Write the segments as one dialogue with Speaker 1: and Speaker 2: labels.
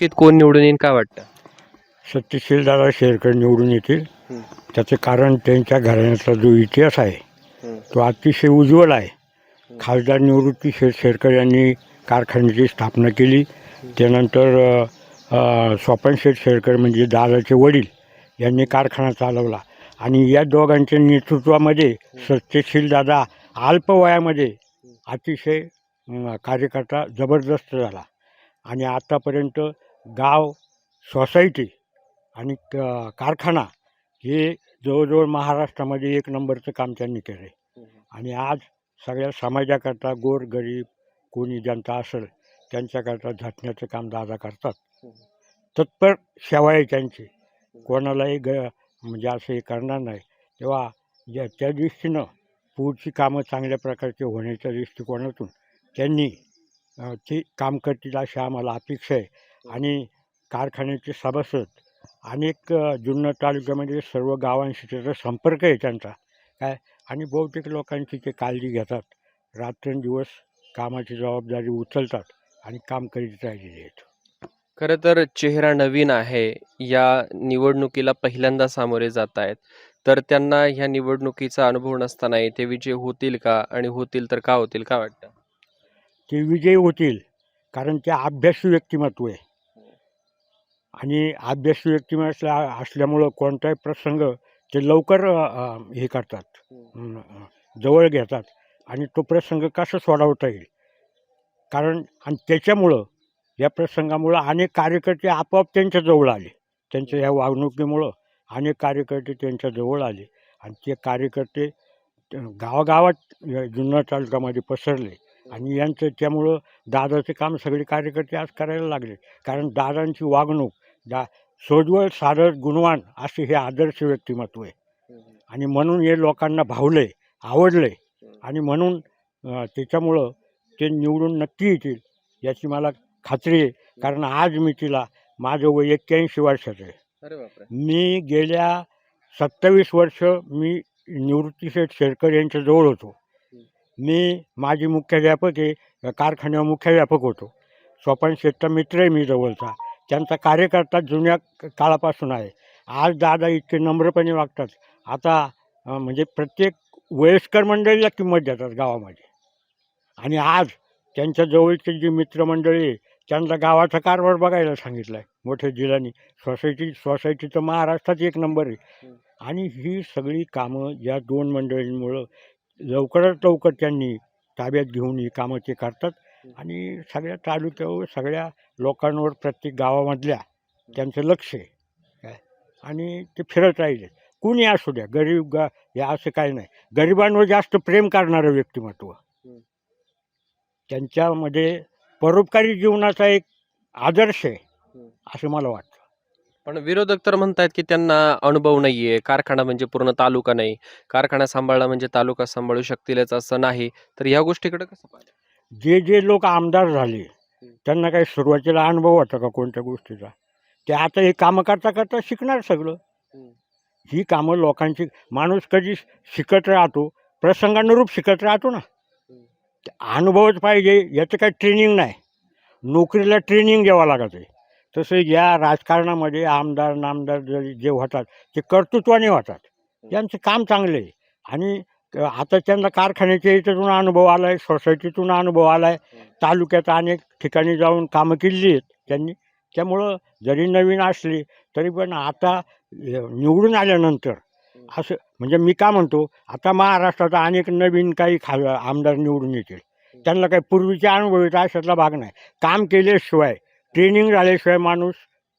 Speaker 1: निवडणुकीत कोण निवडून येईल काय वाटतं?
Speaker 2: सत्यशील दादा शेरकर निवडून येतील.
Speaker 1: हं.
Speaker 2: त्याचं कारण त्यांच्या घराण्याचा जो इतिहास आहे
Speaker 1: हं.
Speaker 2: तो अतिशय उज्ज्वल आहे. खासदार निवृत्ती शेर शेरकर यांनी कारखान्याची स्थापना केली. त्यानंतर अ, अ, स्वपन शेठ शेरकर म्हणजे दादाचे वडील यांनी कारखाना चालवला. आणि या दोघांच्या नेतृत्वामध्ये सत्यशील दादा अल्प वयामध्ये अतिशय अं, कार्यकर्ता जबरदस्त झाला. आणि आत्तापर्यंत गाव सोसायटी आणि क- कारखाना हे जवळजवळ महाराष्ट्रामध्ये एक नंबरचं काम त्यांनी केलं आहे आणि आज सगळ्या समाजाकरता गोर गरीब कोणी जनता असेल त्यांच्याकरता झटण्याचं काम दादा करतात. तत्पर सेवा आहे त्यांची. कोणालाही ग म्हणजे असं हे करणार नाही. तेव्हा या त्या दृष्टीनं पुढची कामं चांगल्या प्रकारचे होण्याच्या दृष्टिकोनातून त्यांनी ती ते काम करतील अशी आम्हाला अपेक्षा आहे. आणि कारखान्याचे सभासद अनेक जुन्नर तालुक्यामध्ये सर्व गावांशी त्याचा संपर्क आहे त्यांचा. काय? आणि बहुतेक लोकांची ते काळजी घेतात. रात्रंदिवस कामाची जबाबदारी उचलतात आणि काम करीत राहिलेले आहेत.
Speaker 1: खरं तर चेहरा नवीन आहे. या निवडणुकीला पहिल्यांदा सामोरे जात आहेत. तर त्यांना ह्या निवडणुकीचा अनुभव नसतानाही ते विजय होतील का? आणि होतील तर का होतील? का वाटतं?
Speaker 2: ते विजयी होतील. कारण ते अभ्यासू व्यक्तिमत्व आहे. आणि अभ्यासू व्यक्तिमत्व असल्या असल्यामुळं कोणताही प्रसंग ते लवकर हे करतात. अं, जवळ घेतात. आणि तो प्रसंग कसा सोडवता येईल? कारण आणि त्याच्यामुळं या प्रसंगामुळं अनेक कार्यकर्ते आपोआप त्यांच्या जवळ आले. त्यांच्या या वागणुकीमुळं अनेक कार्यकर्ते त्यांच्या जवळ आले. आणि ते कार्यकर्ते गावागावात जुन्नर तालुक्यामध्ये पसरले. आणि यांचं त्यामुळं दादाचे काम सगळे कार्यकर्ते आज करायला लागले. कारण दादांची वागणूक दा सोज्वळ सारळ गुणवान असे हे आदर्श व्यक्तिमत्व आहे. आणि म्हणून हे लोकांना भावले आवडले आणि म्हणून त्याच्यामुळं ते निवडून नक्की येतील याची मला खात्री आहे. कारण आज मी तिला माझं वय एक्क्याऐंशी वर्षाचं आहे. मी गेल्या सत्तावीस वर्ष मी निवृत्तीशेठ शेरकर यांच्याजवळ होतो. मी माझी मुख्याध्यापक आहे कारखान्यावर मुख्याध्यापक होतो. स्वपन शेठचा मित्र आहे मी जवळचा. त्यांचा कार्यकर्ता जुन्या काळापासून आहे. आज दादा इतके नम्रपणे वागतात. आता म्हणजे प्रत्येक वयस्कर मंडळीला किंमत देतात गावामध्ये. आणि आज त्यांच्या जवळचे जी मित्रमंडळी आहे त्यांना गावाचा कारभार बघायला सांगितलं आहे मोठ्या जिल्ह्यांनी सोसायटी सोसायटी तर महाराष्ट्रात एक नंबर आहे. आणि ही सगळी कामं या दोन मंडळींमुळं लवकरात लवकर त्यांनी ताब्यात घेऊन ही कामं ते करतात. आणि सगळ्या तालुक्यावर सगळ्या लोकांवर प्रत्येक गावामधल्या त्यांचं लक्ष आहे. काय? आणि ते फिरत राहिले. कुणी असू द्या गरीब गा हे असं काही नाही. गरिबांवर जास्त प्रेम करणारं व्यक्तिमत्व. त्यांच्यामध्ये परोपकारी जीवनाचा एक आदर्श आहे असं मला वाटतं.
Speaker 1: पण विरोधक तर म्हणतायत की त्यांना अनुभव नाहीये. कारखाना म्हणजे पूर्ण तालुका नाही. कारखाना सांभाळला म्हणजे तालुका सांभाळू शकतीलच असं नाही. तर ह्या गोष्टीकडे कसं पाहिजे
Speaker 2: जे जे लोक आमदार झाले त्यांना काही सुरुवातीला अनुभव होता का कोणत्या गोष्टीचा? ते आता हे कामं करता करता शिकणार सगळं. ही कामं लोकांची माणूस कधी शिकत राहतो प्रसंगानुरूप शिकत राहतो ना. ते अनुभवच पाहिजे याचं काही ट्रेनिंग नाही. नोकरीला ट्रेनिंग द्यावं लागत आहे. तसं या राजकारणामध्ये आमदार नामदार जे जे होतात ते कर्तृत्वाने होतात. यांचं काम चांगलं आहे. आणि आता त्यांना कारखान्याच्या याच्यातून अनुभव आला आहे सोसायटीतून अनुभव आला आहे तालुक्यात अनेक ठिकाणी जाऊन कामं केली आहेत त्यांनी. त्यामुळं जरी नवीन असली तरी पण आता निवडून आल्यानंतर असं म्हणजे मी का म्हणतो आता महाराष्ट्रात अनेक नवीन काही खा आमदार निवडून येतील. त्यांना काही पूर्वीचे अनुभव येतात अशातला भाग नाही. काम केल्याशिवाय ट्रेनिंग झाल्याशिवाय माणूस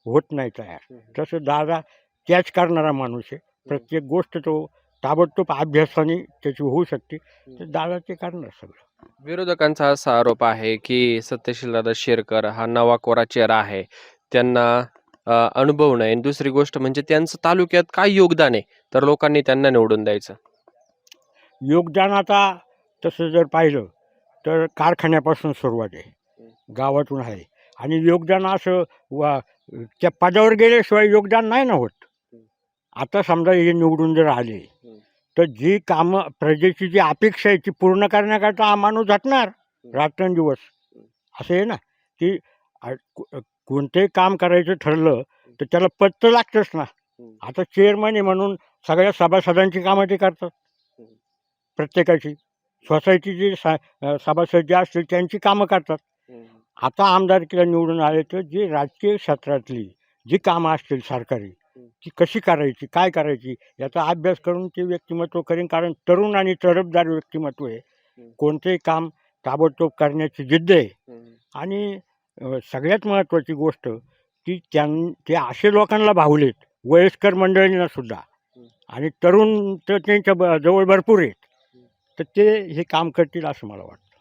Speaker 2: होत नाही तयार. तसं दादा त्याच करणारा माणूस आहे. प्रत्येक गोष्ट तो ताबडतोब अभ्यासाने त्याची होऊ शकते. तर दादा ते करणार सगळं.
Speaker 1: विरोधकांचा असा आरोप आहे की सत्यशीलदादा शेरकर हा नवा कोरा चेहरा आहे. त्यांना अ, अनुभव नाही. आणि दुसरी गोष्ट म्हणजे त्यांचं तालुक्यात काय योगदान आहे? तर लोकांनी त्यांना निवडून द्यायचं.
Speaker 2: योगदान आता तसं जर पाहिलं तर कारखान्यापासून सुरुवात आहे. गावातून आहे. आणि योगदान असं वा त्या पदावर गेल्याशिवाय योगदान नाही ना होत. आता समजा हे निवडून जर आले तर जी कामं प्रजेची जी अपेक्षा आहे ती पूर्ण करण्याकरता हा माणूस झटणार रात्रंदिवस. असं आहे ना? की कोणतंही काम करायचं ठरलं तर त्याला पद तर लागतंच ना. आता चेअरमन आहे म्हणून सगळ्या सभासदांची कामं ते करतात. प्रत्येकाची. सोसायटीचे सा सभासद जे असतील त्यांची कामं करतात. आता आमदारकीला निवडून आले तर जी राजकीय क्षेत्रातली जी कामं असतील सरकारी ती कशी करायची काय करायची याचा अभ्यास करून ते व्यक्तिमत्व करेन. कारण तरुण आणि तरफदार व्यक्तिमत्व आहे कोणतेही काम ताबडतोब करण्याची जिद्द आहे. आणि सगळ्यात महत्त्वाची गोष्ट की त्यां ते असे लोकांना भावलेत वयस्कर मंडळींना सुद्धा. आणि तरुण तर त्यांच्या ब- जवळ भरपूर आहेत. तर ते हे काम करतील असं मला वाटतं.